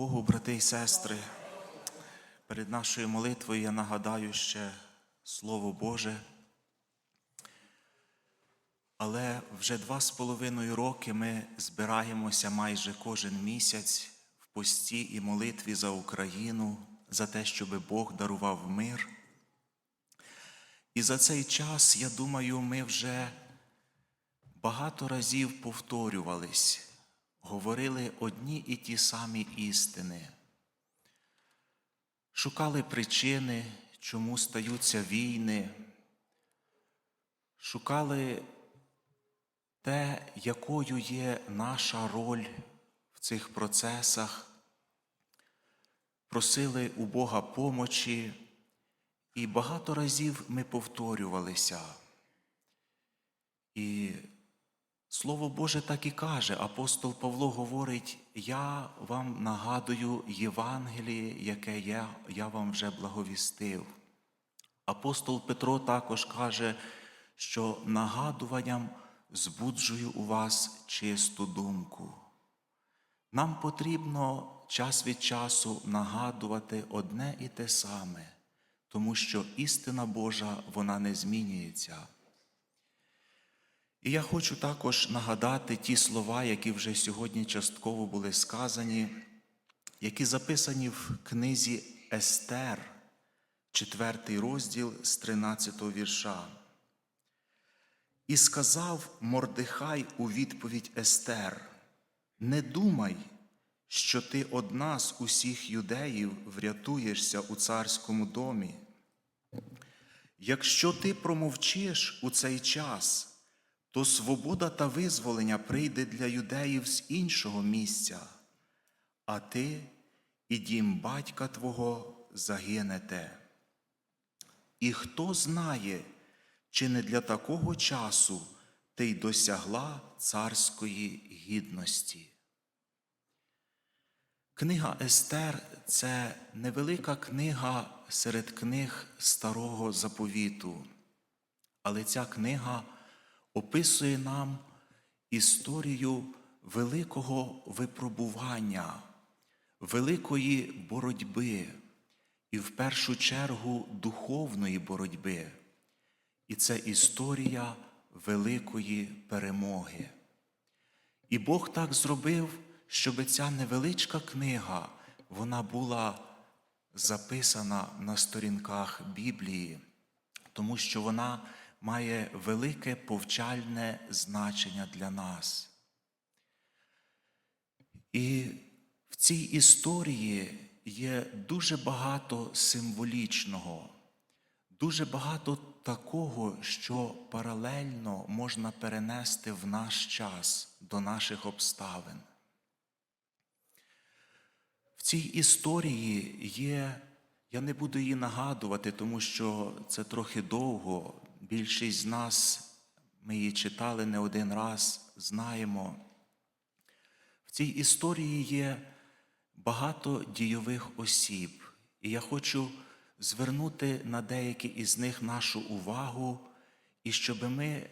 Богу, брати і сестри, перед нашою молитвою я нагадаю ще Слово Боже. Але вже два з половиною роки ми збираємося майже кожен місяць в пості і молитві за Україну, за те, щоб Бог дарував мир. І за цей час, я думаю, ми вже багато разів повторювались, говорили одні і ті самі істини, шукали причини, чому стаються війни, шукали те, якою є наша роль в цих процесах, просили у Бога помочі, і багато разів ми повторювалися. І Слово Боже так і каже, апостол Павло говорить, я вам нагадую Євангеліє, яке я, я вам вже благовістив. Апостол Петро також каже, що нагадуванням збуджую у вас чисту думку. Нам потрібно час від часу нагадувати одне і те саме, тому що істина Божа вона не змінюється. І я хочу також нагадати ті слова, які вже сьогодні частково були сказані, які записані в книзі Естер, четвертий розділ з 13 вірша. І сказав Мордехай у відповідь Естер: Не думай, що ти одна з усіх юдеїв врятуєшся у царському домі. Якщо ти промовчиш у цей час, то свобода та визволення прийде для юдеїв з іншого місця, а ти і дім батька Твого загинете. І хто знає, чи не для такого часу ти й досягла царської гідності. Книга Естер це невелика книга серед книг Старого Заповіту, але ця книга описує нам історію великого випробування, великої боротьби і в першу чергу духовної боротьби. І це історія великої перемоги. І Бог так зробив, щоб ця невеличка книга вона була записана на сторінках Біблії, тому що вона має велике повчальне значення для нас. І в цій історії є дуже багато символічного, дуже багато такого, що паралельно можна перенести в наш час до наших обставин. В цій історії є, я не буду її нагадувати, тому що це трохи довго. Більшість з нас, ми її читали не один раз, знаємо. В цій історії є багато дійових осіб, і я хочу звернути на деякі із них нашу увагу, і щоб ми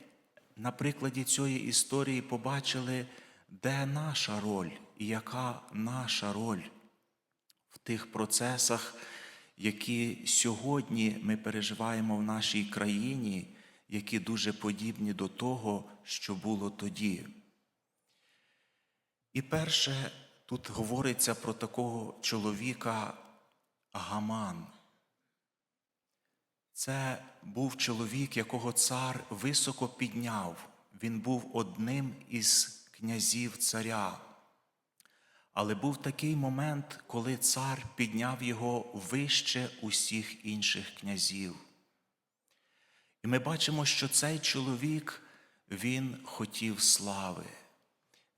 на прикладі цієї історії побачили, де наша роль і яка наша роль в тих процесах, які сьогодні ми переживаємо в нашій країні, які дуже подібні до того, що було тоді. І перше, тут говориться про такого чоловіка Гаман. Це був чоловік, якого цар високо підняв. Він був одним із князів царя. Але був такий момент, коли цар підняв його вище усіх інших князів. І ми бачимо, що цей чоловік, він хотів слави,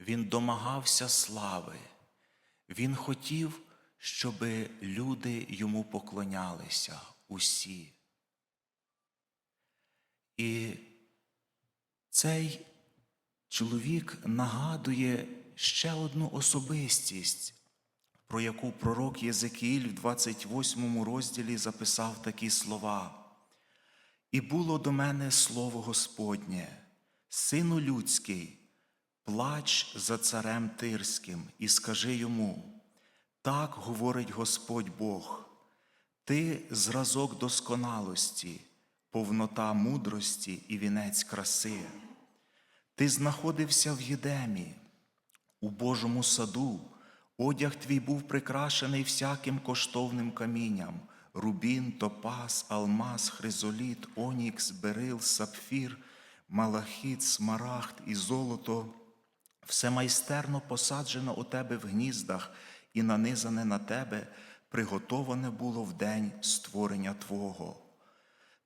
він домагався слави, він хотів, щоб люди йому поклонялися усі. І цей чоловік нагадує ще одну особистість, про яку пророк Єзекіїль в 28 розділі записав такі слова. І було до мене слово Господнє, сину людський, плач за царем Тирським, і скажи йому: Так говорить Господь Бог, ти зразок досконалості, повнота мудрості і вінець краси. Ти знаходився в Єдемі, у Божому саду, одяг твій був прикрашений всяким коштовним камінням, рубін, топаз, алмаз, хризоліт, онікс, берил, сапфір, малахіт, смарагд і золото. Все майстерно посаджено у тебе в гніздах і нанизане на тебе, приготоване було в день створення Твого.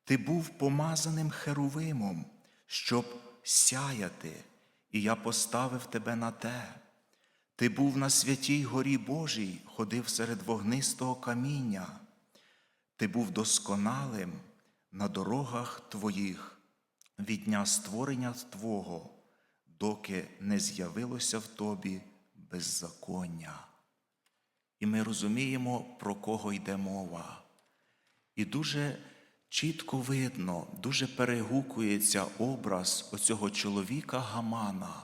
Ти був помазаним херувимом, щоб сяяти, і я поставив тебе на те. Ти був на святій горі Божій, ходив серед вогнистого каміння. Ти був досконалим на дорогах твоїх від дня створення Твого, доки не з'явилося в тобі беззаконня. І ми розуміємо, про кого йде мова. І дуже чітко видно, дуже перегукується образ оцього чоловіка Гамана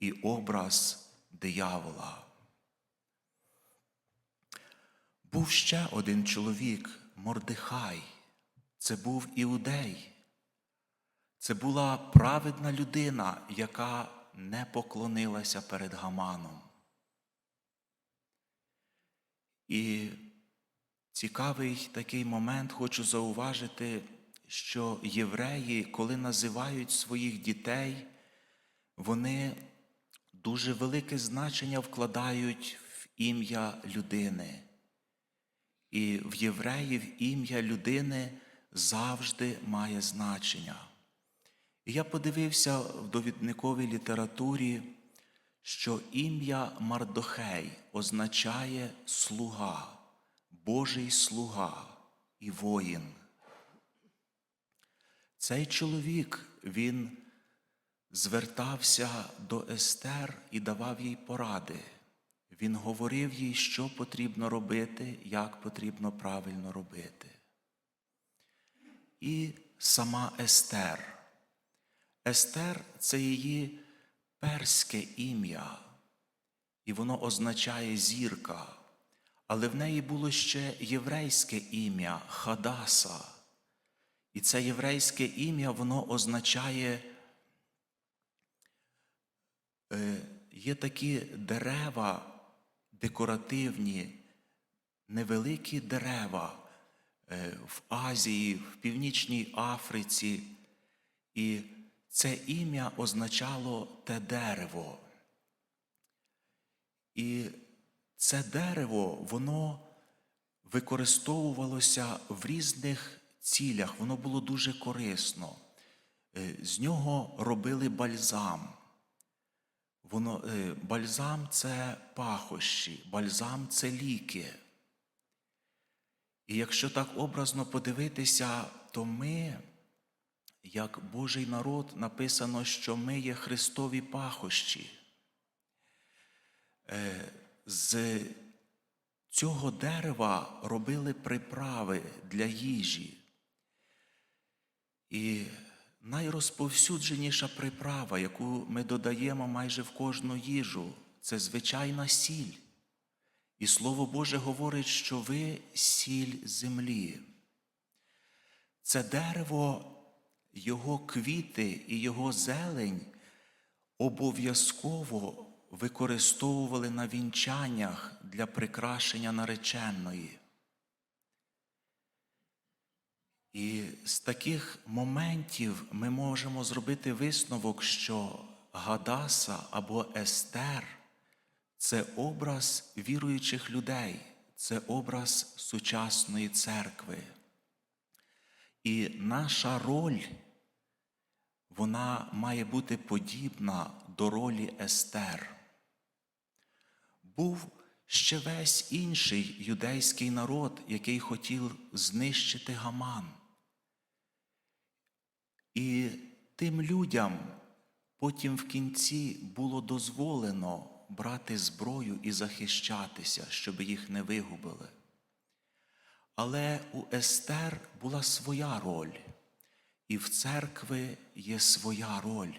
і образ диявола. Був ще один чоловік, Мордихай. Це був іудей. Це була праведна людина, яка не поклонилася перед Гаманом. І цікавий такий момент хочу зауважити, що євреї, коли називають своїх дітей, вони дуже велике значення вкладають в ім'я людини. І в євреїв ім'я людини завжди має значення. І я подивився в довідниковій літературі, що ім'я Мардохей означає слуга, Божий слуга і воїн. Цей чоловік, він звертався до Естер і давав їй поради. Він говорив їй, що потрібно робити, як потрібно правильно робити. І сама Естер. Естер це її перське ім'я, і воно означає зірка, але в неї було ще єврейське ім'я Хадаса. І це єврейське ім'я воно означає, є такі дерева декоративні, невеликі дерева е, в Азії, в Північній Африці. І це ім'я означало те дерево. І це дерево, воно використовувалося в різних цілях, воно було дуже корисно. Е, З нього робили бальзам. Воно, е, Бальзам це пахощі, бальзам це ліки. І якщо так образно подивитися, то ми, як Божий народ, написано, що ми є Христові пахощі. Е, З цього дерева робили приправи для їжі. І найрозповсюдженіша приправа, яку ми додаємо майже в кожну їжу, це звичайна сіль. І Слово Боже говорить, що ви сіль землі. Це дерево, його квіти і його зелень обов'язково використовували на вінчаннях для прикрашення нареченої. І з таких моментів ми можемо зробити висновок, що Гадаса або Естер це образ віруючих людей, це образ сучасної церкви. І наша роль, вона має бути подібна до ролі Естер. Був ще весь інший юдейський народ, який хотів знищити Гаман. І тим людям потім в кінці було дозволено брати зброю і захищатися, щоб їх не вигубили. Але у Естер була своя роль, і в церкви є своя роль.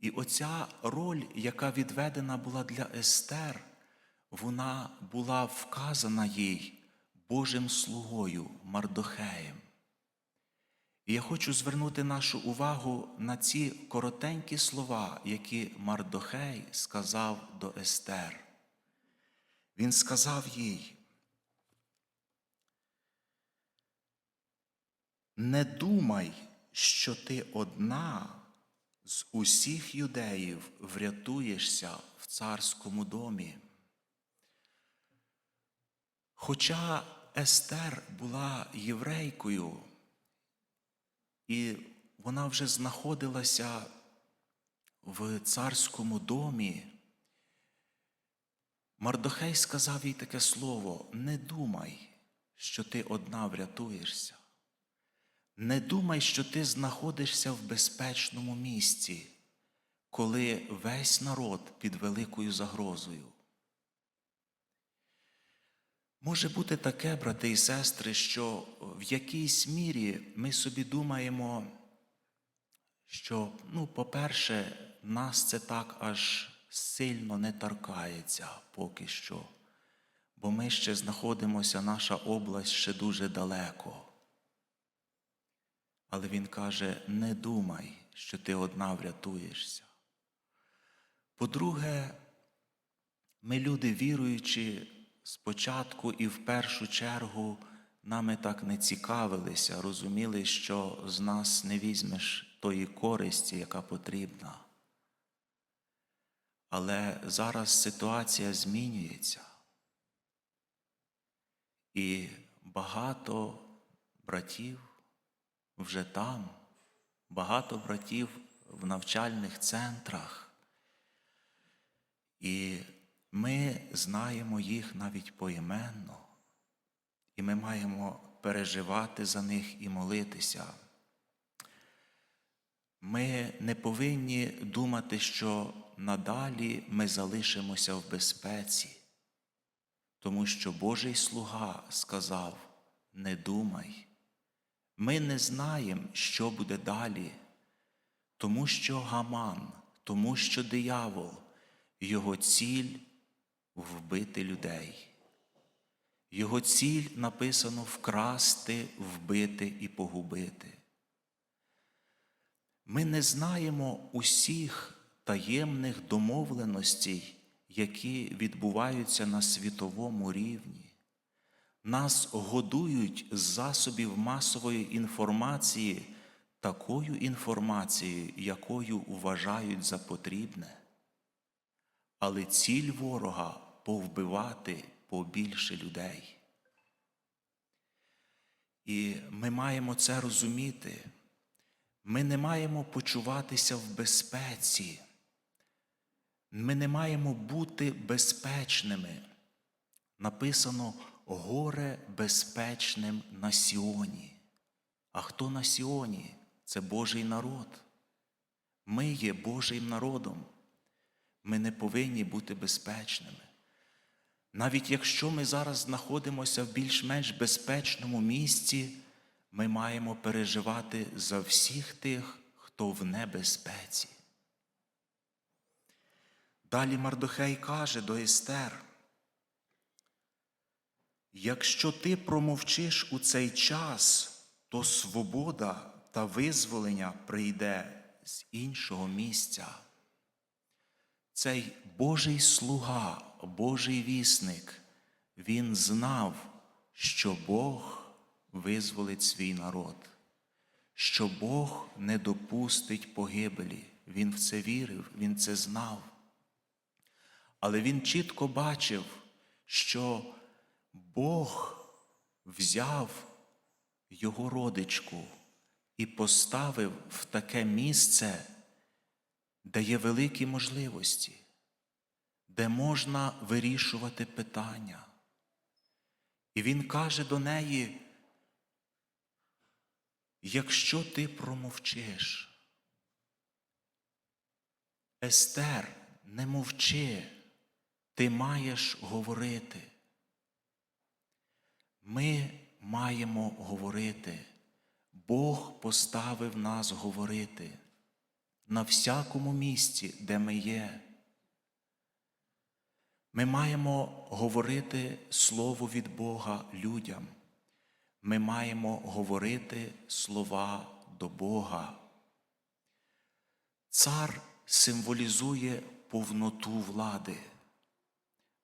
І оця роль, яка відведена була для Естер, вона була вказана їй Божим слугою Мардохеєм. І я хочу звернути нашу увагу на ці коротенькі слова, які Мардохей сказав до Естер. Він сказав їй, не думай, що ти одна з усіх юдеїв врятуєшся в царському домі. Хоча Естер була єврейкою, і вона вже знаходилася в царському домі, Мардохей сказав їй таке слово: не думай, що ти одна врятуєшся. Не думай, що ти знаходишся в безпечному місці, коли весь народ під великою загрозою. Може бути таке, брати і сестри, що в якійсь мірі ми собі думаємо, що, ну, по-перше, нас це так аж сильно не торкається поки що, бо ми ще знаходимося, наша область ще дуже далеко. Але він каже: не думай, що ти одна врятуєшся. По-друге, ми люди віруючі, спочатку і в першу чергу нами так не цікавилися, розуміли, що з нас не візьмеш тої користі, яка потрібна. Але зараз ситуація змінюється. І багато братів вже там, багато братів в навчальних центрах. І ми знаємо їх навіть поіменно, і ми маємо переживати за них і молитися. Ми не повинні думати, що надалі ми залишимося в безпеці, тому що Божий слуга сказав: не думай. Ми не знаємо, що буде далі, тому що гаман, тому що диявол, його ціль вбити людей. Його ціль написано вкрасти, вбити і погубити. Ми не знаємо усіх таємних домовленостей, які відбуваються на світовому рівні. Нас годують з засобів масової інформації такою інформацією, якою вважають за потрібне. Але ціль ворога повбивати побільше людей. І ми маємо це розуміти. Ми не маємо почуватися в безпеці. Ми не маємо бути безпечними. Написано горе безпечним на Сіоні. А хто на Сіоні? Це Божий народ. Ми є Божим народом. Ми не повинні бути безпечними. Навіть якщо ми зараз знаходимося в більш-менш безпечному місці, ми маємо переживати за всіх тих, хто в небезпеці. Далі Мардохей каже до Естер, якщо ти промовчиш у цей час, то свобода та визволення прийде з іншого місця. Цей Божий слуга, Божий вісник, він знав, що Бог визволить свій народ, що Бог не допустить погибелі. Він в це вірив, він це знав. Але він чітко бачив, що Бог взяв його родичку і поставив в таке місце, де є великі можливості, де можна вирішувати питання. І він каже до неї, якщо ти промовчиш, Естер, не мовчи, ти маєш говорити. Ми маємо говорити. Бог поставив нас говорити на всякому місці, де ми є. Ми маємо говорити Слово від Бога людям. Ми маємо говорити слова до Бога. Цар символізує повноту влади.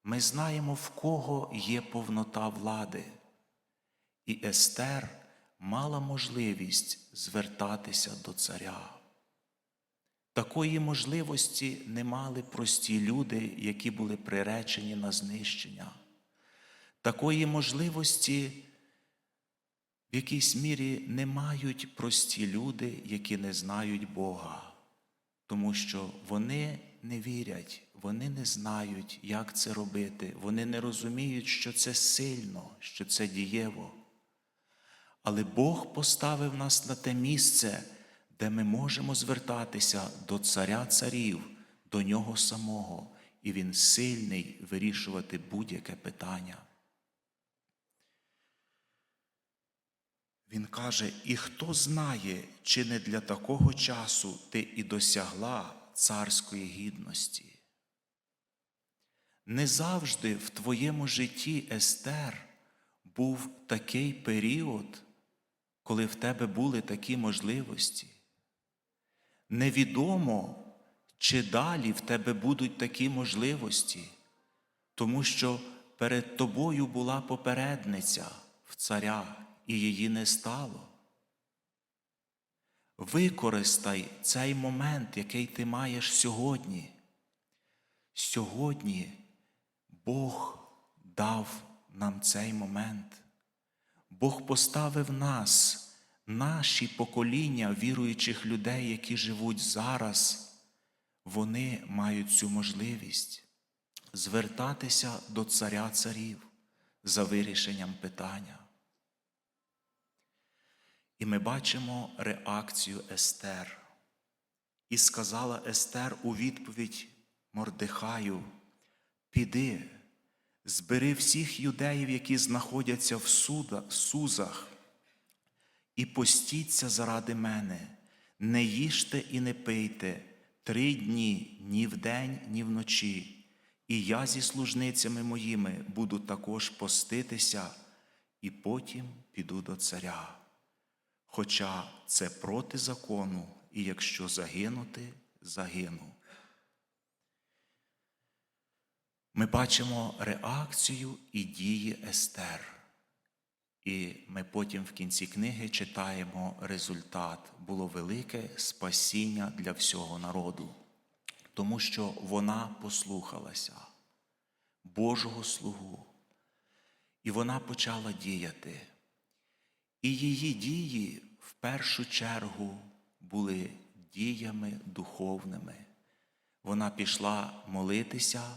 Ми знаємо, в кого є повнота влади. І Естер мала можливість звертатися до царя. Такої можливості не мали прості люди, які були приречені на знищення. Такої можливості в якійсь мірі не мають прості люди, які не знають Бога, тому що вони не вірять, вони не знають, як це робити, вони не розуміють, що це сильно, що це дієво. Але Бог поставив нас на те місце, де ми можемо звертатися до Царя царів, до Нього самого, і Він сильний вирішувати будь-яке питання. Він каже: І хто знає, чи не для такого часу ти і досягла царської гідності? Не завжди в твоєму житті, Естер, був такий період, коли в тебе були такі можливості. Невідомо, чи далі в тебе будуть такі можливості, тому що перед тобою була попередниця в царя, і її не стало. Використай цей момент, який ти маєш сьогодні. Сьогодні Бог дав нам цей момент. Бог поставив нас, наші покоління віруючих людей, які живуть зараз, вони мають цю можливість звертатися до царя царів за вирішенням питання. І ми бачимо реакцію Естер. І сказала Естер у відповідь Мордехаю: Піди, збери всіх юдеїв, які знаходяться в суда, сузах, і постіться заради мене, не їжте і не пийте три дні ні вдень, ні вночі, і я зі служницями моїми буду також поститися, і потім піду до царя. Хоча це проти закону, і якщо загинути, загину. Ми бачимо реакцію і дії Естер. І ми потім в кінці книги читаємо результат. Було велике спасіння для всього народу, тому що вона послухалася Божого слугу, і вона почала діяти. І її дії в першу чергу були діями духовними. Вона пішла молитися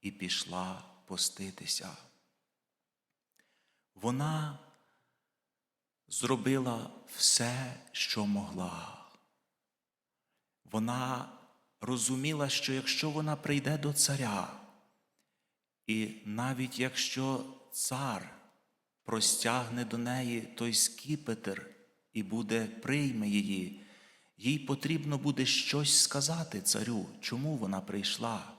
і пішла поститися. Вона зробила все, що могла. Вона розуміла, що якщо вона прийде до царя, і навіть якщо цар простягне до неї той скіпетр і буде прийме її, їй потрібно буде щось сказати царю, чому вона прийшла.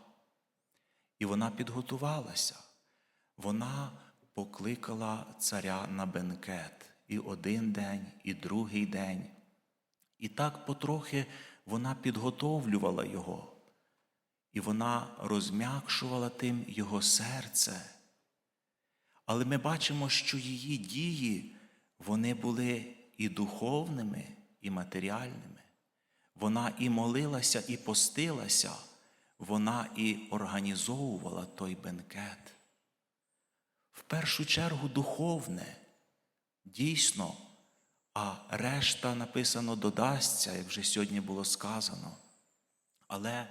І вона підготувалася. Вона покликала царя на бенкет і один день, і другий день. І так потрохи вона підготовлювала його, і вона розм'якшувала тим його серце. Але ми бачимо, що її дії вони були і духовними, і матеріальними. Вона і молилася, і постилася, вона і організовувала той бенкет. В першу чергу духовне, дійсно, а решта написано додасться, як вже сьогодні було сказано. Але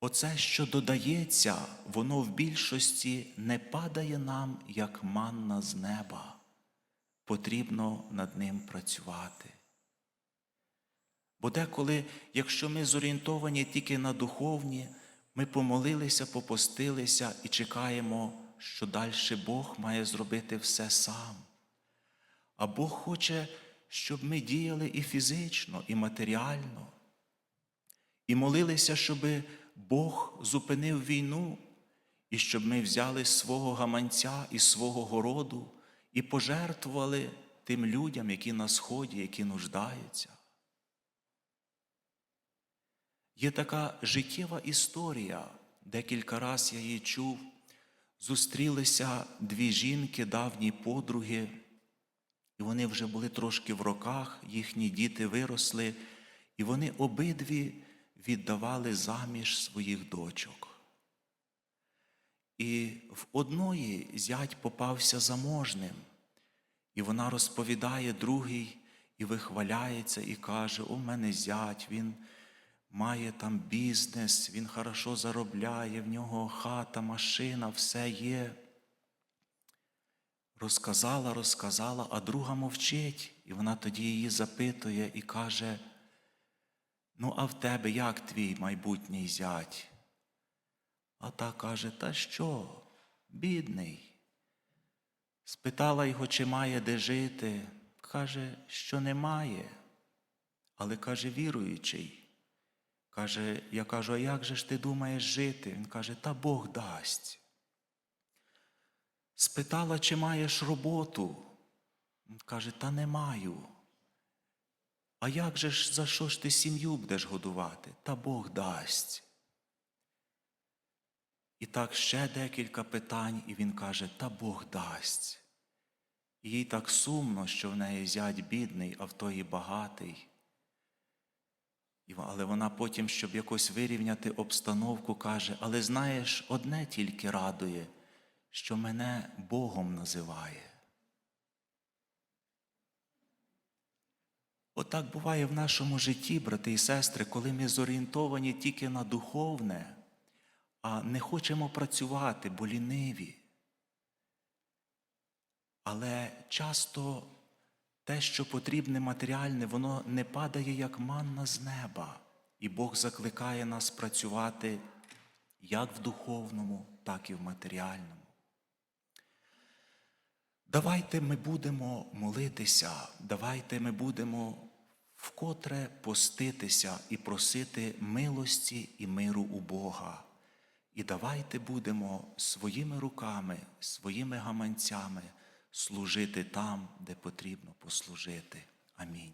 оце, що додається, воно в більшості не падає нам, як манна з неба. Потрібно над ним працювати. Бо деколи, якщо ми зорієнтовані тільки на духовні, ми помолилися, попостилися і чекаємо, що далі Бог має зробити все сам. А Бог хоче, щоб ми діяли і фізично, і матеріально, і молилися, щоб Бог зупинив війну, і щоб ми взяли свого гаманця і свого городу і пожертвували тим людям, які на сході, які нуждаються. Є така життєва історія, декілька раз я її чув. Зустрілися дві жінки, давні подруги, і вони вже були трошки в роках, їхні діти виросли, і вони обидві віддавали заміж своїх дочок. І в одної зять попався заможним, і вона розповідає другий і вихваляється, і каже: У мене зять, він має там бізнес, він хорошо заробляє, в нього хата, машина, все є. Розказала, розказала, а друга мовчить, і вона тоді її запитує і каже: Ну, а в тебе як твій майбутній зять? А та каже, та що, бідний. Спитала його, чи має де жити. Каже, що немає. Але каже, віруючий. Каже, я кажу, а як же ж ти думаєш жити? Він каже, та Бог дасть. Спитала, чи маєш роботу. Каже, та не маю. А як же ж за що ж ти сім'ю будеш годувати? Та Бог дасть. І так ще декілька питань, і він каже, та Бог дасть. І їй так сумно, що в неї зять бідний, а в тої багатий. Але вона потім, щоб якось вирівняти обстановку, каже, але знаєш, одне тільки радує, що мене Богом називає. Отак буває в нашому житті, брати і сестри, коли ми зорієнтовані тільки на духовне, а не хочемо працювати, бо ліниві. Але часто те, що потрібне матеріальне, воно не падає як манна з неба. І Бог закликає нас працювати як в духовному, так і в матеріальному. Давайте ми будемо молитися, давайте ми будемо вкотре поститися і просити милості і миру у Бога. І давайте будемо своїми руками, своїми гаманцями служити там, де потрібно послужити. Амінь.